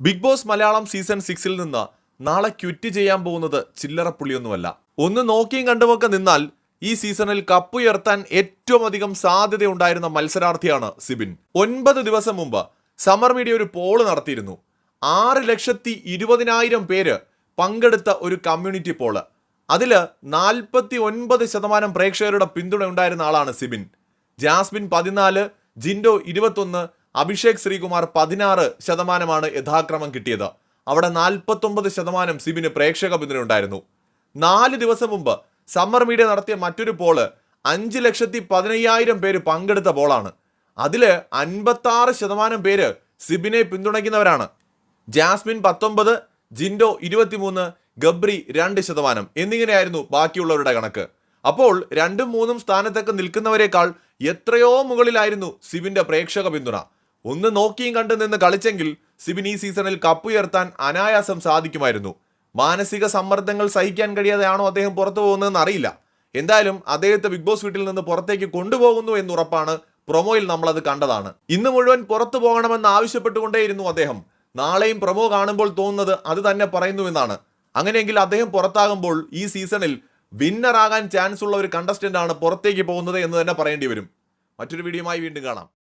Big boss Malayalam season സിക്സിൽ നിന്ന് നാളെ ക്വിറ്റ് ചെയ്യാൻ പോകുന്നത് ചില്ലറ പുള്ളിയൊന്നുമല്ല ഒന്ന് നോക്കിയും കണ്ടുമൊക്കെ നിന്നാൽ ഈ സീസണിൽ കപ്പുയർത്താൻ ഏറ്റവും അധികം സാധ്യതയുണ്ടായിരുന്ന മത്സരാർത്ഥിയാണ് സിബിൻ. ഒൻപത് ദിവസം മുമ്പ് സമർ മീഡിയ ഒരു പോൾ നടത്തിയിരുന്നു. ആറ് ലക്ഷത്തി ഇരുപതിനായിരം പേര് പങ്കെടുത്ത ഒരു കമ്മ്യൂണിറ്റി പോൾ അതിൽ നാൽപ്പത്തി ഒൻപത് ശതമാനം പ്രേക്ഷകരുടെ പിന്തുണ ഉണ്ടായിരുന്ന ആളാണ് സിബിൻ. ജാസ്മിൻ പതിനാല് ജിൻഡോ ഇരുപത്തൊന്ന് അഭിഷേക് ശ്രീകുമാർ പതിനാറ് ശതമാനമാണ് യഥാക്രമം കിട്ടിയത്. അവിടെ നാൽപ്പത്തൊമ്പത് ശതമാനം സിബിന് പ്രേക്ഷക പിന്തുണ ഉണ്ടായിരുന്നു. നാല് ദിവസം മുമ്പ് സമ്മർ മീഡിയ നടത്തിയ മറ്റൊരു പോൾ അഞ്ച് ലക്ഷത്തി പതിനയ്യായിരം പേര് പങ്കെടുത്ത പോളാണ്. അതിൽ അൻപത്താറ് ശതമാനം പേര് സിബിനെ പിന്തുണയ്ക്കുന്നവരാണ്. ജാസ്മിൻ പത്തൊമ്പത് ജിൻഡോ ഇരുപത്തിമൂന്ന് ഗബ്രി രണ്ട് ശതമാനം എന്നിങ്ങനെയായിരുന്നു ബാക്കിയുള്ളവരുടെ കണക്ക്. അപ്പോൾ രണ്ടും മൂന്നും സ്ഥാനത്തൊക്കെ നിൽക്കുന്നവരെക്കാൾ എത്രയോ മുകളിലായിരുന്നു സിബിന്റെ പ്രേക്ഷക പിന്തുണ. ഒന്ന് നോക്കിയും കണ്ടു നിന്ന് കളിച്ചെങ്കിൽ സിബിൻ ഈ സീസണിൽ കപ്പുയർത്താൻ അനായാസം സാധിക്കുമായിരുന്നു. മാനസിക സമ്മർദ്ദങ്ങൾ സഹിക്കാൻ കഴിയാതെയാണോ അദ്ദേഹം പുറത്തു പോകുന്നതെന്ന് അറിയില്ല. എന്തായാലും അദ്ദേഹത്തെ ബിഗ് ബോസ് വീട്ടിൽ നിന്ന് പുറത്തേക്ക് കൊണ്ടുപോകുന്നു എന്നുറപ്പാണ് പ്രൊമോയിൽ നമ്മളത് കണ്ടതാണ്. ഇന്ന് മുഴുവൻ പുറത്തു പോകണമെന്ന് ആവശ്യപ്പെട്ടുകൊണ്ടേയിരുന്നു അദ്ദേഹം. നാളെയും പ്രൊമോ കാണുമ്പോൾ തോന്നുന്നത് അത് തന്നെ പറയുന്നു എന്നാണ്. അങ്ങനെയെങ്കിൽ അദ്ദേഹം പുറത്താകുമ്പോൾ ഈ സീസണിൽ വിന്നർ വിന്നറാകാൻ ചാൻസ് ഉള്ള ഒരു കണ്ടസ്റ്റന്റ് ആണ് പുറത്തേക്ക് പോകുന്നത് എന്ന് തന്നെ പറയേണ്ടി വരും. മറ്റൊരു വീഡിയോയുമായി വീണ്ടും കാണാം.